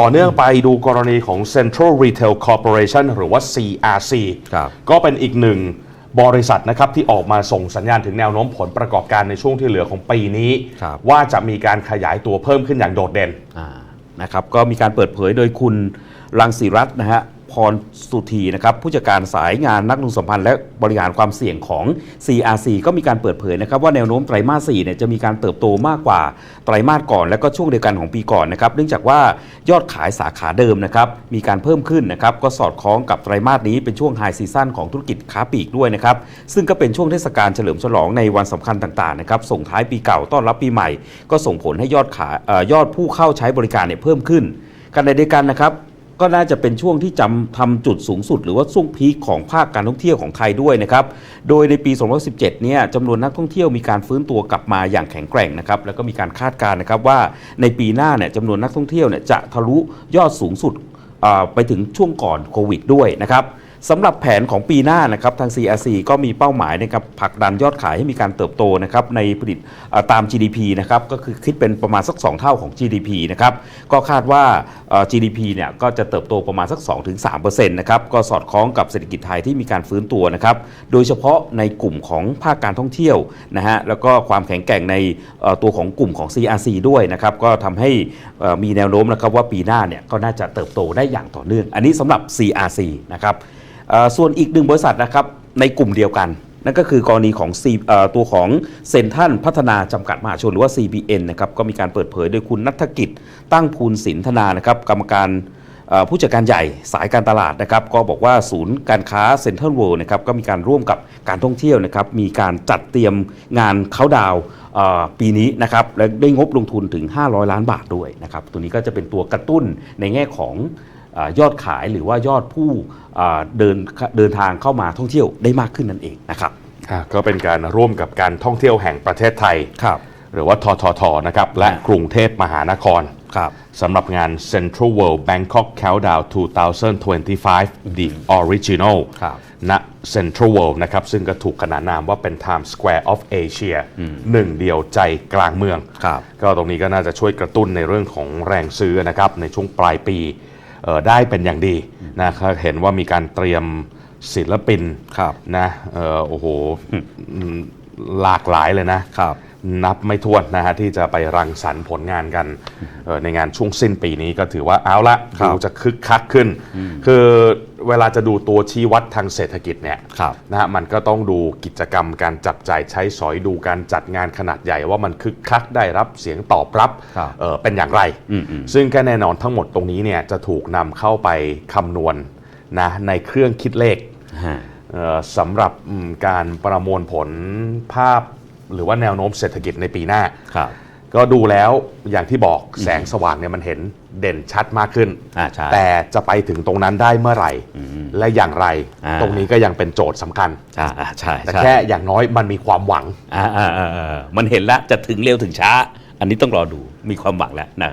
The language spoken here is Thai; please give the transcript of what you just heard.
ต่อเนื่องไปดูกรณีของ Central Retail Corporation หรือว่า CRC ครับก็เป็นอีกหนึ่งบริษัทนะครับที่ออกมาส่งสัญญาณถึงแนวโน้มผลประกอบการในช่วงที่เหลือของปีนี้ครับว่าจะมีการขยายตัวเพิ่มขึ้นอย่างโดดเด่นอ่านะครับก็มีการเปิดเผยโดยคุณรังสีรัตน์นะฮะ พรสุธีนะครับผู้จัดการสายงานนักลงทุนสัมพันธ์และบริหารความเสี่ยงของ CRC ก็มีการเปิดเผยนะครับว่าแนวโน้มไตรมาส4เนี่ยจะมีการเติบโตมากกว่าไตรมาสก่อน และก็ช่วงเดียวกันของปีก่อนนะครับเนื่องจากว่ายอดขายสาขาเดิมนะครับมีการเพิ่มขึ้นนะครับก็สอดคล้องกับไตรมาสนี้เป็นช่วงไฮซีซั่นของธุรกิจค้าปลีกด้วยนะครับซึ่งก็เป็นช่วงเทศกาลเฉลิมฉลองในวันสำคัญต่างๆนะครับส่งท้ายปีเก่าต้อนรับปีใหม่ ก็ส่งผลให้ยอดขายออยอดผู้เข้าใช้บริการเนี่ยเพิ่มขึ้นขณะเดียวกันนะครับ ก็น่าจะเป็นช่วงที่จำทำจุดสูงสุด หรือว่าช่วงพีคของภาคการท่องเที่ยวของไทยด้วยนะครับ โดยในปี 2017 เนี่ยจำนวนนักท่องเที่ยวมีการฟื้นตัวกลับมาอย่างแข็งแกร่งนะครับ แล้วก็มีการคาดการณ์นะครับว่าในปีหน้าเนี่ยจำนวนนักท่องเที่ยวเนี่ยจะทะลุยอดสูงสุดอ่าไปถึงช่วงก่อนโควิดด้วยนะครับ สำหรับแผนของปีหน้านะครับทาง CRC ก็มีเป้าหมายนะครับผลักดันยอดขายให้มีการเติบโตนะครับในผลิตตาม GDP นะครับก็คือคิดเป็นประมาณสัก 2 เท่าของ GDP นะครับก็คาดว่า GDP เนี่ยก็จะเติบโตประมาณสัก 2-3%นะครับก็สอดคล้องกับเศรษฐกิจไทยที่มีการฟื้นตัวนะครับโดยเฉพาะในกลุ่มของภาคการท่องเที่ยวนะฮะแล้วก็ความแข็งแกร่งในตัวของกลุ่มของ CRC ด้วยนะครับก็ทำให้มีแนวโน้มนะครับว่าปีหน้าเนี่ยก็น่าจะเติบโตได้อย่างต่อเนื่อง อันนี้สำหรับ CRC นะครับ ส่วนอีกหนึ่งบริษัทนะครับในกลุ่มเดียวกัน นั่นก็คือกรณีของ C เอ่อตัวของเซนทันพัฒนาจำกัดมหาชนหรือว่า CBN นะครับก็มีการเปิดเผยโดยคุณนัฐกิจตั้งภูลสินธนานะครับกรรมการผู้จัดการใหญ่สายการตลาดนะครับก็บอกว่าศูนย์การค้าเซ็นทรัลเวิลด์นะครับก็มีการร่วมกับการท่องเที่ยวนะครับมีการจัดเตรียมงานเขาดาวปีนี้นะครับและได้งบลงทุนถึง 500 ล้านบาทด้วยนะครับตัวนี้ก็จะเป็นตัวกระตุ้นในแง่ของ ยอดขายหรือว่ายอดผู้อ่าเดินเดินทางเข้ามาท่องเที่ยวได้มากขึ้นนั่นเองนะครับอะก็เป็นการร่วมกับการท่องเที่ยวแห่งประเทศไทยครับหรือว่าทททนะครับและอะกรุงเทพมหานครครับสำหรับงาน Central World Bangkok Countdown 2025 The Original ครับณ Central World นะครับซึ่งก็ถูกขนานนามว่าเป็น Times Square of Asia หนึ่งเดียวใจกลางเมืองครับก็ตรงนี้ก็น่าจะช่วยกระตุ้นในเรื่องของแรงซื้อนะครับในช่วงปลายปีเอ่อ ได้เป็นอย่างดีนะครับเห็นว่ามีการเตรียมศิลปินครับนะเอ่อโอ้โหอืมหลากหลายเลยนะครับนับไม่ถ้วนนะฮะที่จะไปรังสรรค์ผลงานกันเอ่อในงานช่วงสิ้นปีนี้ก็ถือว่าเอาละครับดูจะคึกคักขึ้น คือ เวลาจะดูตัวชี้วัดทางเศรษฐกิจเนี่ยครับ นะฮะมันก็ต้องดูกิจกรรมการจับจ่ายใช้สอยดูการจัดงานขนาดใหญ่ว่ามันคึกคักได้รับเสียงตอบรับครับเอ่อเป็นอย่างไร อืมอืม ซึ่งก็แน่นอนทั้งหมดตรงนี้เนี่ยจะถูกนำเข้าไปคำนวณนะในเครื่องคิดเลข ฮะ เอ่อสำหรับอืมการประมวลผลภาพหรือว่าแนวโน้มเศรษฐกิจในปีหน้า ครับ ก็ดูแล้วอย่างที่บอกแสงสว่างเนี่ยมันเห็นเด่นชัดมากขึ้น อ่าใช่ แต่จะไปถึงตรงนั้นได้เมื่อไหร่ และอย่างไร อ่า ตรงนี้ก็ยังเป็นโจทย์สำคัญ อ่าอ่าใช่แต่ใช่แค่อย่างน้อยมันมีความหวัง อ่าอ่าอ่าอ่ามันเห็นแล้วจะถึงเร็วถึงช้า อันนี้ต้องรอดูมีความหวังแล้วนะ